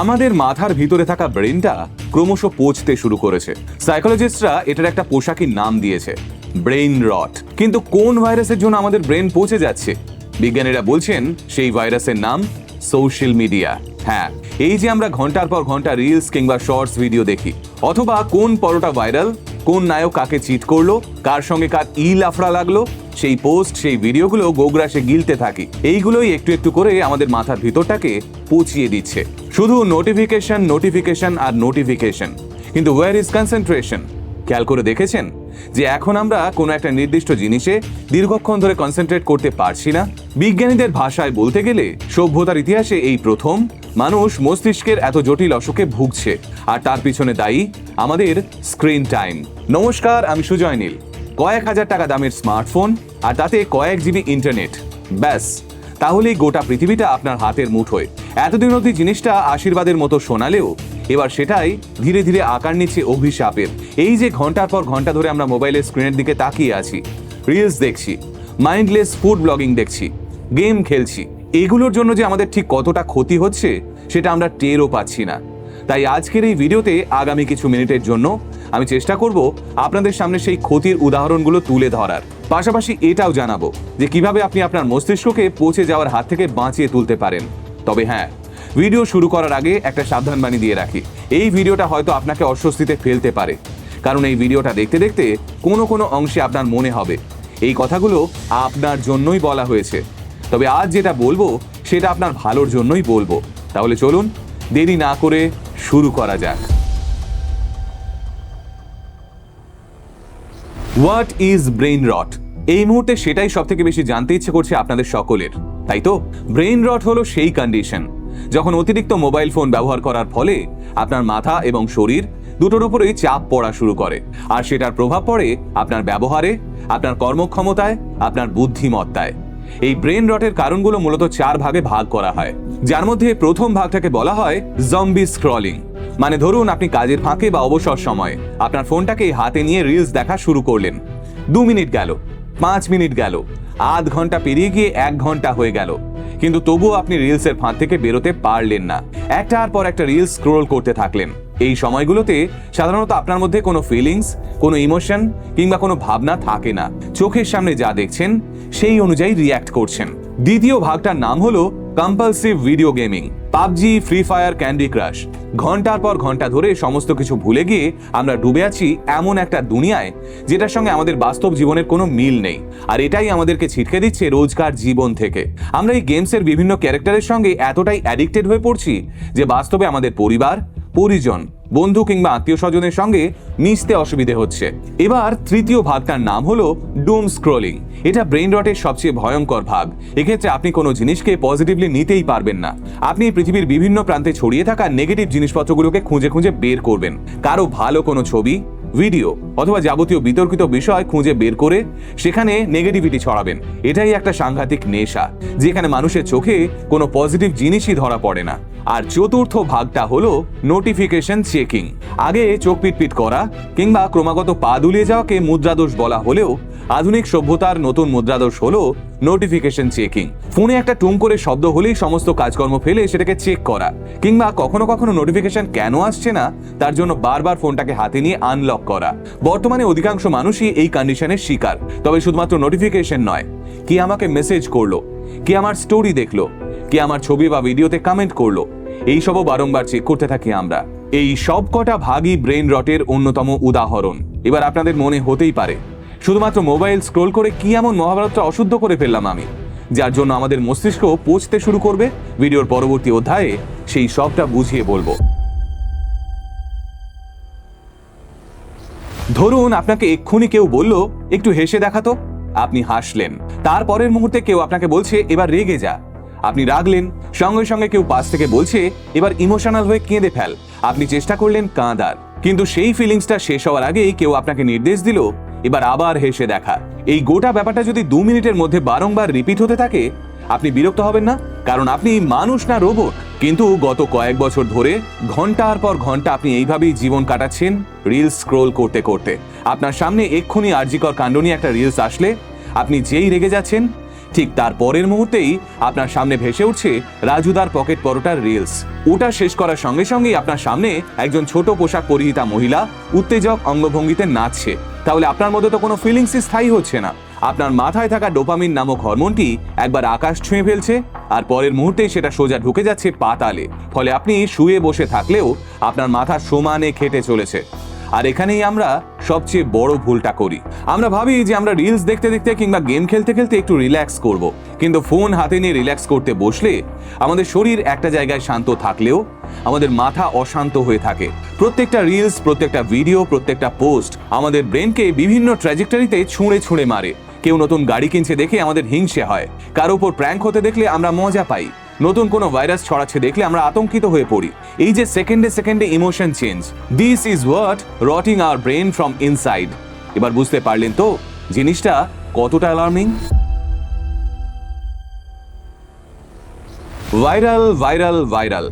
আমাদের মাথার ভিতরে থাকা ব্রেনটা ক্রমশ পচতে শুরু করেছে। সাইকোলজিস্টরা এটার একটা পোশাকি নাম দিয়েছে, ব্রেইন রট। কিন্তু কোন ভাইরাসের জন্য আমাদের ব্রেন পচে যাচ্ছে? বিজ্ঞানীরা বলছেন সেই ভাইরাসের নাম সোশ্যাল মিডিয়া। হ্যাঁ এই যে আমরা ঘণ্টার পর ঘণ্টা রিলস কিংবা শর্টস ভিডিও দেখি, অথবা কোন পরোটা ভাইরাল, কোন নায়ক কাকে চিট করল, কার সঙ্গে কার ই লাফড়া লাগল সেই পোস্ট, সেই ভিডিওগুলো গোগ্রাসে গিলতে থাকি। এইগুলোই একটু একটু করে আমাদের মাথার ভিতরটাকে পচিয়ে দিচ্ছে। শুধু নোটিফিকেশন নোটিফিকেশন আর নোটিফিকেশন কিন্তু ওয়ার ইজ কনসেন্ট্রেশন খেয়াল করে দেখেছেন? যে এখন আমরা কোনো একটা নির্দিষ্ট জিনিসে দীর্ঘক্ষণ ধরে কনসেন্ট্রেট করতে পারছি না। বিজ্ঞানীদের ভাষায় বলতে গেলে সভ্যতার ইতিহাসে এই প্রথম মানুষ মস্তিষ্কের এত জটিল অসুখে ভুগছে। আর তার পিছনে দায়ী আমাদের স্ক্রিন টাইম নমস্কার, আমি সুজয় নীল। কয়েক হাজার টাকা দামের স্মার্টফোন আর তাতে কয়েক জিবি ইন্টারনেট ব্যাস, তাহলেই গোটা পৃথিবীটা আপনার হাতের মুঠোয়। এতদিন অবধি জিনিসটা আশীর্বাদের মতো শোনালেও এবার সেটাই ধীরে ধীরে আকার নিচ্ছে অভিশাপের। এই যে ঘণ্টার পর ঘণ্টা ধরে আমরা মোবাইলের স্ক্রিনের দিকে তাকিয়ে আছি রিলস দেখছি মাইন্ডলেস ফুড ব্লগিং দেখছি গেম খেলছি, এগুলোর জন্য যে আমাদের ঠিক কতটা ক্ষতি হচ্ছে সেটা আমরা টেরও পাচ্ছি না। তাই আজকের এই ভিডিওতে আগামী কিছু মিনিটের জন্য আমি চেষ্টা করব আপনাদের সামনে সেই ক্ষতির উদাহরণগুলো তুলে ধরার। পাশাপাশি এটাও জানাব যে কীভাবে আপনি আপনার মস্তিষ্ককে পচে যাওয়ার হাত থেকে বাঁচিয়ে তুলতে পারেন। তবে হ্যাঁ ভিডিও শুরু করার আগে একটা সাবধানবাণী দিয়ে রাখি। এই ভিডিওটা হয়তো আপনাকে অস্বস্তিতে ফেলতে পারে। কারণ এই ভিডিওটা দেখতে দেখতে কোনো কোনো অংশে আপনার মনে হবে। এই কথাগুলো আপনার জন্যই বলা হয়েছে। তবে আজ যেটা বলব, সেটা আপনার ভালোর জন্যই বলব। তাহলে চলুন, দেরি না করে শুরু করা যাক। হোয়াট ইজ ব্রেইন রট এই মুহূর্তে সেটাই সব থেকে বেশি জানতে ইচ্ছে করছে আপনাদের সকলের, তাই তো? ব্রেইন রট হলো সেই কন্ডিশন যখন অতিরিক্ত মোবাইল ফোন ব্যবহার করার ফলে আপনার মাথা এবং শরীর দুটোর উপরেই চাপ পড়া শুরু করে, আর সেটার প্রভাব পড়ে আপনার ব্যবহারে, আপনার কর্মক্ষমতায়, আপনার বুদ্ধিমত্তায়। এই ব্রেন রটের কারণগুলো মূলত চার ভাগে ভাগ করা হয়, যার মধ্যে প্রথম ভাগটাকে বলা হয় জম্বি স্ক্রলিং মানে ধরুন আপনি কাজের ফাঁকে বা অবসর সময়ে আপনার ফোনটাকে হাতে নিয়ে রিলস দেখা শুরু করলেন। দু মিনিট গেল, পাঁচ মিনিট গেল, আধ ঘণ্টা পেরিয়ে গিয়ে এক ঘণ্টা হয়ে গেল। কিন্তু তবুও আপনি রিলসের ফাঁদ থেকে বেরোতে পারলেন না। একটার পর একটা রিলস স্ক্রোল করতে থাকলেন। এই সময়গুলোতে সাধারণত আপনার মধ্যে কোনো ফিলিংস কোনো ইমোশন কিংবা কোনো ভাবনা থাকে না। চোখের সামনে যা দেখছেন, সেই অনুযায়ী রিয়্যাক্ট করছেন। দ্বিতীয় ভাগটার নাম হলো compulsive video gaming PUBG free fire candy crush ঘণ্টার পর ঘণ্টা ধরে সমস্ত কিছু ভুলে গিয়ে আমরা ডুবে আছি এমন একটা দুনিয়ায় যেটার সঙ্গে আমাদের বাস্তব জীবনের কোনো মিল নেই। আর এটাই আমাদেরকে ছিটকে দিচ্ছে রোজকার জীবন থেকে। আমরা এই গেমসের বিভিন্ন ক্যারেক্টারের সঙ্গে এতটাই অ্যাডিক্টেড হয়ে পড়ছি যে বাস্তবে আমাদের পরিবার পরিজন, বন্ধু কিংবা আত্মীয় স্বজনের সঙ্গে মিশতে অসুবিধে হচ্ছে। এবার তৃতীয় ভাগটার নাম হলো ডুম স্ক্রোলিং এটা ব্রেন রটের সবচেয়ে ভয়ঙ্কর ভাগ। এক্ষেত্রে আপনি কোনো জিনিসকে পজিটিভলি নিতেই পারবেন না। আপনি পৃথিবীর বিভিন্ন প্রান্তে ছড়িয়ে থাকা নেগেটিভ জিনিসপত্রগুলোকে খুঁজে খুঁজে বের করবেন। কারও ভালো কোনো ছবি ভিডিও অথবা যাবতীয় বিতর্কিত বিষয় খুঁজে বের করে সেখানে নেগেটিভিটি ছড়াবেন। এটাই একটা সাংঘাতিক নেশা, যেখানে মানুষের চোখে কোনো পজিটিভ জিনিসই ধরা পড়ে না। আর চতুর্থ ভাগটা হলো নোটিফিকেশন চেকিং আগে চোখ পিটপিট করা কিংবা ক্রমাগত পা দুলিয়ে যাওয়াকে মুদ্রাদোষ বলা হলেও আধুনিক সভ্যতার নতুন মুদ্রাদোষ হলো নোটিফিকেশন চেকিং ফোনে একটা টুম করে শব্দ হলেই সমস্ত কাজকর্ম ফেলে সেটাকে চেক করা। কিংবা কখনো কখনো নোটিফিকেশন কেন আসছে না, তার জন্য বারবার ফোনটাকে হাতে নিয়ে আনলক করা। বর্তমানে অধিকাংশ মানুষই এই কন্ডিশনের শিকার। তবে শুধুমাত্র নোটিফিকেশন নয়, কি আমাকে মেসেজ করল, কে আমার স্টোরি দেখল, কে আমার ছবি বা ভিডিওতে কমেন্ট করল এইসবও বারংবার চেক করতে থাকি আমরা। এই সব কটা ভাগই ব্রেন রটের অন্যতম উদাহরণ। এবার আপনাদের মনে হতেই পারে, শুধুমাত্র মোবাইল স্ক্রোল করে কি এমন মহাভারতটা অশুদ্ধ করে ফেললাম আমি, যার জন্য আমাদের মস্তিষ্ক পচতে শুরু করবে। ভিডিওর পরবর্তী অধ্যায়ে সেই সবটা বুঝিয়ে বলব। ধরুন আপনাকে এক্ষুনি কেউ বলল, একটু হেসে দেখাতো আপনি হাসলেন। তারপরের মুহূর্তে কেউ আপনাকে বলছে, এবার রেগে যা। আপনি রাগলেন। সঙ্গে সঙ্গে কেউ পাশ থেকে বলছে, এবার ইমোশনাল হয়ে কেঁদে ফেল। আপনি চেষ্টা করলেন কাঁদার। কিন্তু সেই ফিলিংসটা শেষ হওয়ার আগেই কেউ আপনাকে নির্দেশ দিল, এবার আবার হেসে দেখা। এই গোটা ব্যাপারটা যদি দু মিনিটের মধ্যে বারংবার রিপিট হতে থাকে, আপনি বিরক্ত হবেন না? কারণ আপনি মানুষ না রোবট। কিন্তু গত কয়েক বছর ধরে ঘণ্টার পর ঘণ্টা আপনি এইভাবেই জীবন কাটাচ্ছেন রিলস স্ক্রোল করতে করতে। আপনার সামনে এক্ষুনি আর্জিকর কাণ্ড নিয়ে একটা রিলস আসলে, আপনি যেই রেগে যাচ্ছেন, ঠিক তার পরের মুহূর্তেই আপনার সামনে ভেসে উঠছে রাজুদার পকেট পরোটার রিলস ওটা শেষ করার সঙ্গে সঙ্গেই আপনার সামনে একজন ছোট পোশাক পরিহিতা মহিলা উত্তেজক অঙ্গভঙ্গিতে নাচছে। তাহলে আপনার মধ্যে তো কোনো ফিলিংসই স্থায়ী হচ্ছে না। আপনার মাথায় থাকা ডোপামিন নামক হরমোনটি একবার আকাশ ছুঁয়ে ফেলছে আর পরের মুহূর্তেই সেটা সোজা ঢুকে যাচ্ছে পাতালে। ফলে আপনি শুয়ে বসে থাকলেও আপনার মাথা সমানে খেটে চলেছে। আর এখানেই আমরা সবচেয়ে বড় ভুলটা করি। আমরা ভাবি যে আমরা রিলস দেখতে দেখতে কিংবা গেম খেলতে খেলতে একটু রিল্যাক্স করব। কিন্তু ফোন হাতে নিয়ে রিল্যাক্স করতে বসলে আমাদের শরীর একটা জায়গায় শান্ত থাকলেও আমাদের মাথা অশান্ত হয়ে থাকে। প্রত্যেকটা রিলস প্রত্যেকটা ভিডিও প্রত্যেকটা পোস্ট আমাদের ব্রেনকে বিভিন্ন ট্র্যাজেক্টরিতে ছুঁড়ে ছুঁড়ে মারে। কেউ নতুন গাড়ি কিনছে দেখে আমাদের হিংসে হয়। কার উপর প্র্যাঙ্ক হতে দেখলে আমরা মজা পাই। নতুন কোনো ভাইরাস ছড়াচ্ছে দেখলে আমরা আতঙ্কিত হয়ে পড়ি। এই যে সেকেন্ডে সেকেন্ডে emotion change this is what rotting our brain from inside এবার বুঝতে পারলেন তো, জিনিসটা কতটা অ্যালার্মিং ভাইরাল ভাইরাল ভাইরাল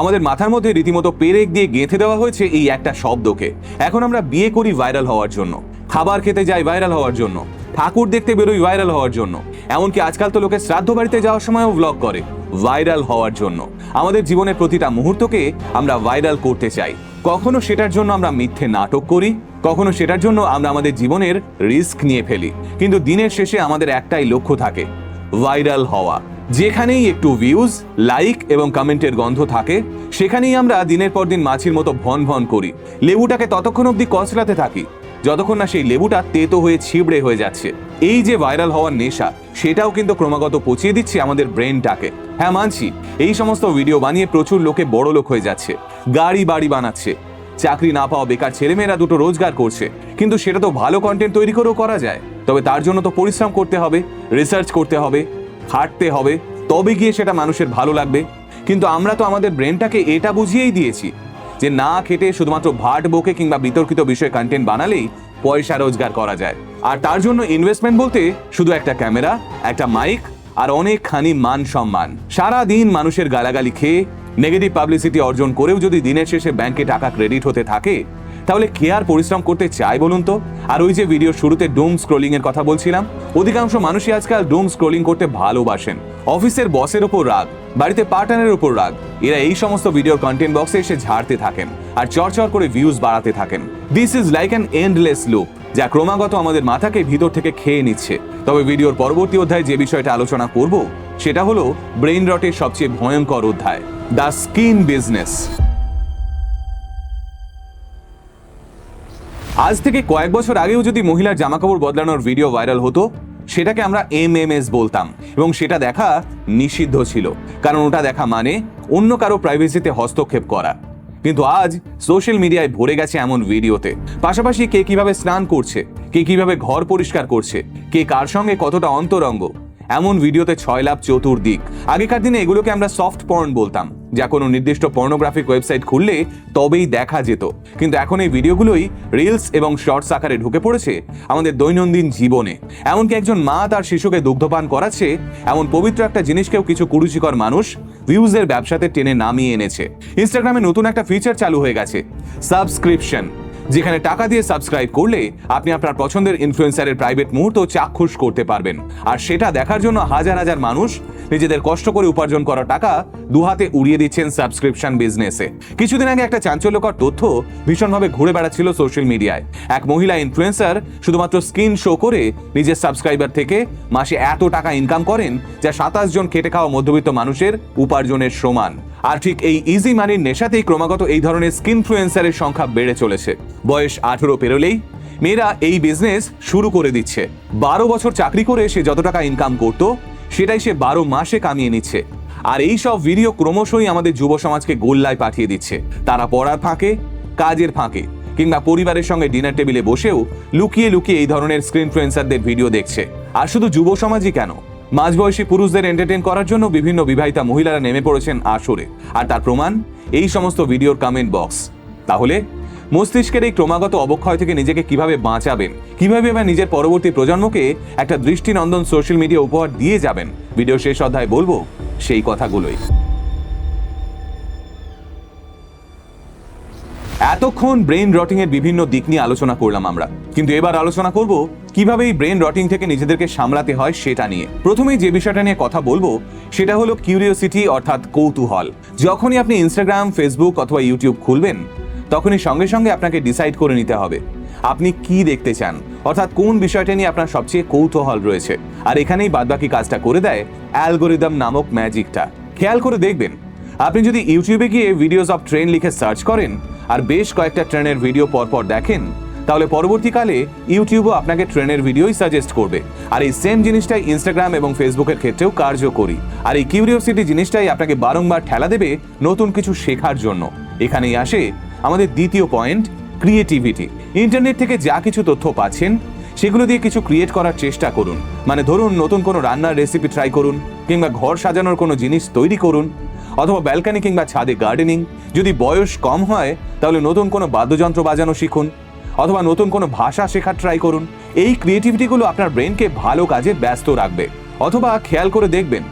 আমাদের মাথার মধ্যে রীতিমতো পেরেক দিয়ে গেঁথে দেওয়া হয়েছে এই একটা শব্দকে। এখন আমরা বিয়ে করি ভাইরাল হওয়ার জন্য। খাবার খেতে যাই ভাইরাল হওয়ার জন্য। ঠাকুর দেখতে বেরোই ভাইরাল হওয়ার জন্য। এমনকি আজকাল তো লোকে শ্রাদ্ধ বাড়িতে যাওয়ার সময়ও ব্লগ করে ভাইরাল হওয়ার জন্য। আমাদের জীবনের প্রতিটা মুহূর্তকে আমরা ভাইরাল করতে চাই। কখনো সেটার জন্য আমরা মিথ্যে নাটক করি, কখনো সেটার জন্য আমরা আমাদের জীবনের রিস্ক নিয়ে ফেলি। কিন্তু দিনের শেষে আমাদের একটাই লক্ষ্য থাকে ভাইরাল হওয়া। যেখানেই একটু ভিউজ লাইক এবং কমেন্টের গন্ধ থাকে, সেখানেই আমরা দিনের পর দিন মাছির মতো ভন ভন করি। লেবুটাকে ততক্ষণ অবধি কচলাতে থাকি। যতক্ষণ না সেই লেবুটা তেতো হয়ে ছিবড়ে হয়ে যাচ্ছে। এই যে ভাইরাল হওয়ার নেশা, সেটাও কিন্তু ক্রমাগত পচিয়ে দিচ্ছে আমাদের ব্রেনটাকে। হ্যাঁ মানছি, এই সমস্ত ভিডিও বানিয়ে প্রচুর লোকে বড় লোক হয়ে যাচ্ছে, গাড়ি বাড়ি বানাচ্ছে। চাকরি না পাওয়া বেকার ছেলেমেয়েরা দুটো রোজগার করছে, কিন্তু সেটা তো ভালো কন্টেন্ট তৈরি করেও করা যায়। তবে তার জন্য তো পরিশ্রম করতে হবে রিসার্চ করতে হবে, খাটতে হবে, তবে গিয়ে সেটা মানুষের ভালো লাগবে। কিন্তু আমরা তো আমাদের ব্রেনটাকে এটা বুঝিয়েই দিয়েছি যে না খেটে শুধুমাত্র ভাট বকে কিংবা বিতর্কিত বিষয়ে কন্টেন্ট বানালেই পয়সা রোজগার করা যায়। আর তার জন্য ইনভেস্টমেন্ট বলতে শুধু একটা ক্যামেরা একটা মাইক আর অনেকখানি মান সম্মান। সারা দিন মানুষের গালাগালি খেয়ে নেগেটিভ পাবলিসিটি অর্জন করেও যদি দিনের শেষে ব্যাংকে টাকা ক্রেডিট হতে থাকে, তাহলে কে আর পরিশ্রম করতে চায় বলুন তো? আর ওই যে ভিডিও শুরুতে ডুম স্ক্রোলিং এর কথা বলছিলাম, অধিকাংশ মানুষই আজকাল ডুম স্ক্রোলিং করতে ভালোবাসেন। অফিসের বসের ওপর রাগ, বাড়িতে পার্টনারের ওপর রাগ। এরা এই সমস্ত ভিডিওর কন্টেন্ট বক্সে এসে ঝাড়তে থাকেন আর চরচর করে ভিউজ বাড়াতে থাকেন। This is like an endless loop যা ক্রমাগত আমাদের মাথাকে ভিতর থেকে খেয়ে নিচ্ছে। তবে ভিডিওর পরবর্তী অধ্যায়ে যে বিষয়টা আলোচনা করব, সেটা হলো ব্রেইন রটের সবচেয়ে ভয়ঙ্কর অধ্যায় দ্য স্কিন বিজনেস আজ থেকে কয়েক বছর আগেও যদি মহিলার জামাকাপড় বদলানোর ভিডিও ভাইরাল হতো সেটাকে আমরা এম এম এস বলতাম এবং সেটা দেখা নিষিদ্ধ ছিল। কারণ ওটা দেখা মানে অন্য কারও প্রাইভেসিতে হস্তক্ষেপ করা। কিন্তু আজ সোশ্যাল মিডিয়ায় ভরে গেছে এমন ভিডিওতে পাশাপাশি কে কীভাবে স্নান করছে, কে কীভাবে ঘর পরিষ্কার করছে, কে কার সঙ্গে কতটা অন্তরঙ্গ এমন ভিডিওতে ছয় লাভ চতুর্দিক। আগেকার দিনে এগুলোকে আমরা সফট পর্ন বলতাম, যা কোনো নির্দিষ্ট পর্নোগ্রাফিক ওয়েবসাইট খুললে তবেই দেখা যেত। কিন্তু এখন এই ভিডিওগুলোই রিলস এবং শর্টস আকারে ঢুকে পড়েছে আমাদের দৈনন্দিন জীবনে। এমনকি একজন মা তার শিশুকে দুগ্ধপান করাচ্ছে, এমন পবিত্র একটা জিনিসকেও কিছু কুরুচিকর মানুষ ভিউজের ব্যবসাতে টেনে নামিয়ে এনেছে। ইনস্টাগ্রামে নতুন একটা ফিচার চালু হয়ে গেছে সাবস্ক্রিপশন যেখানে টাকা দিয়ে সাবস্ক্রাইব করলে আপনি আপনার পছন্দের ইনফ্লুয়েন্সারের প্রাইভেট মুহূর্ত চাক্ষুষ করতে পারবেন। আর সেটা দেখার জন্য হাজার হাজার মানুষ নিজেদের কষ্ট করে উপার্জন করা টাকা দুহাতে উড়িয়ে দিচ্ছেন সাবস্ক্রিপশন বিজনেসে কিছুদিন আগে একটা চাঞ্চল্যকর তথ্য ভীষণভাবে ঘুরে বেড়াচ্ছিল সোশ্যাল মিডিয়ায় এক মহিলা ইনফ্লুয়েন্সার শুধুমাত্র স্ক্রিন শো করে নিজের সাবস্ক্রাইবার থেকে মাসে এত টাকা ইনকাম করেন যা সাতাশ জন খেটে খাওয়া মধ্যবিত্ত মানুষের উপার্জনের সমান। আর ঠিক এই ইজি মানির নেশাতেই ক্রমাগত এই ধরনের স্কিন ফ্লুয়েন্সারের সংখ্যা বেড়ে চলেছে। বয়স আঠেরো পেরোলেই মেয়েরা এই বিজনেস শুরু করে দিচ্ছে। বারো বছর চাকরি করে সে যত টাকা ইনকাম করত, সেটাই সে বারো মাসে কামিয়ে নিচ্ছে। আর এই সব ভিডিও ক্রমশই আমাদের যুব সমাজকে গোল্লায় পাঠিয়ে দিচ্ছে। তারা পড়ার ফাঁকে, কাজের ফাঁকে, কিংবা পরিবারের সঙ্গে ডিনার টেবিলে বসেও লুকিয়ে লুকিয়ে এই ধরনের স্ক্রিন ফ্লুয়েন্সারদের ভিডিও দেখছে। আর শুধু যুব সমাজই কেন? মাঝবয়সী পুরুষদের এন্টারটেন করার জন্য বিভিন্ন বিবাহিতা মহিলারা নেমে পড়েছেন আসরে। আর তার প্রমাণ? এই সমস্ত ভিডিওর কমেন্ট বক্স তাহলে, মস্তিষ্কের এই ক্রমাগত অবক্ষয় থেকে নিজেকে কীভাবে বাঁচাবেন, কীভাবে এবার নিজের পরবর্তী প্রজন্মকে একটা দৃষ্টিনন্দন সোশ্যাল মিডিয়া উপহার দিয়ে যাবেন ভিডিও শেষ অধ্যায় বলব সেই কথাগুলোই। এতক্ষণ ব্রেন রটিং এর বিভিন্ন দিক নিয়ে আলোচনা করলাম আমরা। কিন্তু এবার আলোচনা করব, কীভাবে এই ব্রেন রটিং থেকে নিজেদেরকে সামলাতে হয় সেটা নিয়ে। প্রথমেই যে বিষয়টা নিয়ে কথা বলব, সেটা হলো কিউরিওসিটি অর্থাৎ কৌতূহল। যখনই আপনি ইনস্টাগ্রাম ফেসবুক অথবা ইউটিউব খুলবেন, তখনই সঙ্গে সঙ্গে আপনাকে ডিসাইড করে নিতে হবে, আপনি কি দেখতে চান? অর্থাৎ কোন বিষয়টা নিয়ে আপনার সবচেয়ে কৌতূহল রয়েছে? আর এখানেই বাদবাকি কাজটা করে দেয় অ্যালগোরিদম নামক ম্যাজিকটা। খেয়াল করে দেখবেন, আপনি যদি ইউটিউবে গিয়ে ভিডিওস অফ ট্রেন লিখে সার্চ করেন আর বেশ কয়েকটা ট্রেনের ভিডিও পরপর দেখেন, তাহলে পরবর্তীকালে ইউটিউবও আপনাকে ট্রেনের ভিডিওই সাজেস্ট করবে। আর এই সেম জিনিসটাই ইনস্টাগ্রাম এবং ফেসবুকের ক্ষেত্রেও কার্যকরী। আর এই কিউরিওসিটি জিনিসটাই আপনাকে বারংবার ঠেলা দেবে নতুন কিছু শেখার জন্য। এখানেই আসে আমাদের দ্বিতীয় পয়েন্ট ক্রিয়েটিভিটি ইন্টারনেট থেকে যা কিছু তথ্য পাচ্ছেন, সেগুলো দিয়ে কিছু ক্রিয়েট করার চেষ্টা করুন। মানে ধরুন, নতুন কোনো রান্নার রেসিপি ট্রাই করুন, কিংবা ঘর সাজানোর কোনো জিনিস তৈরি করুন। অথবা ব্যালকানি কিংবা ছাদে গার্ডেনিং যদি বয়স কম হয়, তাহলে নতুন কোনো বাদ্যযন্ত্র বাজানো শিখুন, অথবা নতুন কোনো ভাষা শেখার ট্রাই করুন। এই ক্রিয়েটিভিটিগুলো আপনার ব্রেনকে ভালো কাজে ব্যস্ত রাখবে, অথবা খেয়াল করে দেখবেন,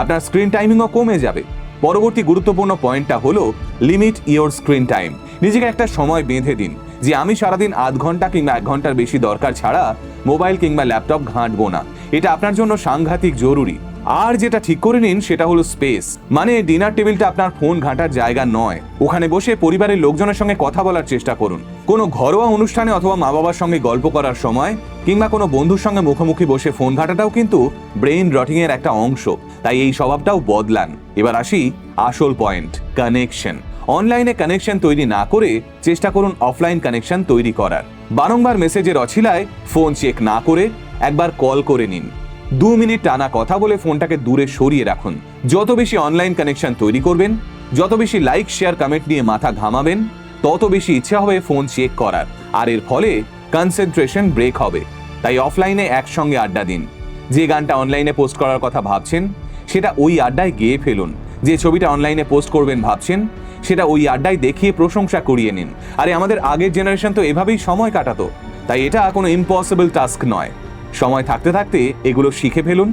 আপনার স্ক্রিন টাইমিংও কমে যাবে। পরবর্তী গুরুত্বপূর্ণ পয়েন্টটা হলো লিমিট ইয়োর স্ক্রিন টাইম নিজেকে একটা সময় বেঁধে দিন, যে আমি সারাদিন আধ ঘণ্টা কিংবা এক ঘণ্টার বেশি দরকার ছাড়া মোবাইল কিংবা ল্যাপটপ ঘাঁটবো না। এটা আপনার জন্য সাংঘাতিক জরুরি। আর যেটা ঠিক করে নিন, সেটা হলো স্পেস মানে ডিনার টেবিলটা আপনার ফোন ঘাঁটার জায়গা নয়। ওখানে বসে পরিবারের লোকজনের সঙ্গে কথা বলার চেষ্টা করুন। কোনো ঘরোয়া অনুষ্ঠানে অথবা মা বাবার সঙ্গে গল্প করার সময় কিংবা কোনো বন্ধুর সঙ্গে মুখোমুখি বসে ফোন ঘাঁটাটাও কিন্তু ব্রেন রটিং এর একটা অংশ। তাই এই স্বভাবটাও বদলান। এবার আসি আসল পয়েন্ট কানেকশন অনলাইনে কানেকশন তৈরি না করে চেষ্টা করুন অফলাইন কানেকশন তৈরি করার। বারংবার মেসেজের অছিলায় ফোন চেক না করে একবার কল করে নিন। দু মিনিট টানা কথা বলে ফোনটাকে দূরে সরিয়ে রাখুন। যত বেশি অনলাইন কানেকশন তৈরি করবেন, যত বেশি লাইক শেয়ার কমেন্ট নিয়ে মাথা ঘামাবেন, তত বেশি ইচ্ছা হবে ফোন চেক করার। আর এর ফলে কনসেন্ট্রেশন ব্রেক হবে। তাই অফলাইনে একসঙ্গে আড্ডা দিন। যে গানটা অনলাইনে পোস্ট করার কথা ভাবছেন, সেটা ওই আড্ডায় গেয়ে ফেলুন। যে ছবিটা অনলাইনে পোস্ট করবেন ভাবছেন, সেটা ওই আড্ডায় দেখিয়ে প্রশংসা করিয়ে নিন। আরে আমাদের আগের জেনারেশন তো এভাবেই সময় কাটাতো। তাই এটা কোনো ইম্পসিবল টাস্ক নয়। সময় থাকতে থাকতে এগুলো শিখে ফেলুন,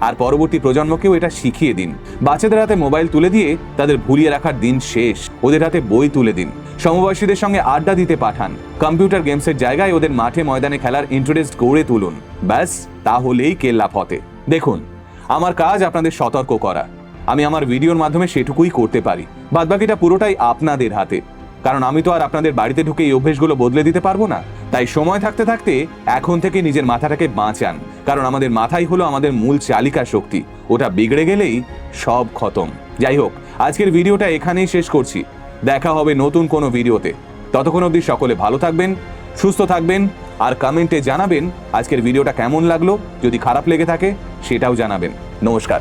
আর পরবর্তী প্রজন্মকেও এটা শিখিয়ে দিন। বাচ্চাদের হাতে মোবাইল তুলে দিয়ে তাদের ভুলিয়ে রাখার দিন শেষ। ওদের হাতে বই তুলে দিন। সমবয়সীদের সঙ্গে আড্ডা দিতে পাঠান। কম্পিউটার গেমসের জায়গায় ওদের মাঠে ময়দানে খেলার ইন্টারেস্ট গড়ে তুলুন। ব্যাস, তাহলেই কেল্লা ফতে। দেখুন, আমার কাজ আপনাদের সতর্ক করা। আমি আমার ভিডিওর মাধ্যমে সেটুকুই করতে পারি। বাদবাকিটা পুরোটাই আপনাদের হাতে। কারণ আমি তো আর আপনাদের বাড়িতে ঢুকে এই অভ্যেসগুলো বদলে দিতে পারব না। তাই সময় থাকতে থাকতে এখন থেকে নিজের মাথাটাকে বাঁচান। কারণ আমাদের মাথাই হলো আমাদের মূল চালিকা শক্তি। ওটা বিগড়ে গেলেই সব খতম। যাই হোক, আজকের ভিডিওটা এখানেই শেষ করছি। দেখা হবে নতুন কোনো ভিডিওতে। ততক্ষণ অবধি সকলে ভালো থাকবেন, সুস্থ থাকবেন, আর কমেন্টে জানাবেন আজকের ভিডিওটা কেমন লাগল, যদি খারাপ লেগে থাকে সেটাও জানাবেন। নমস্কার।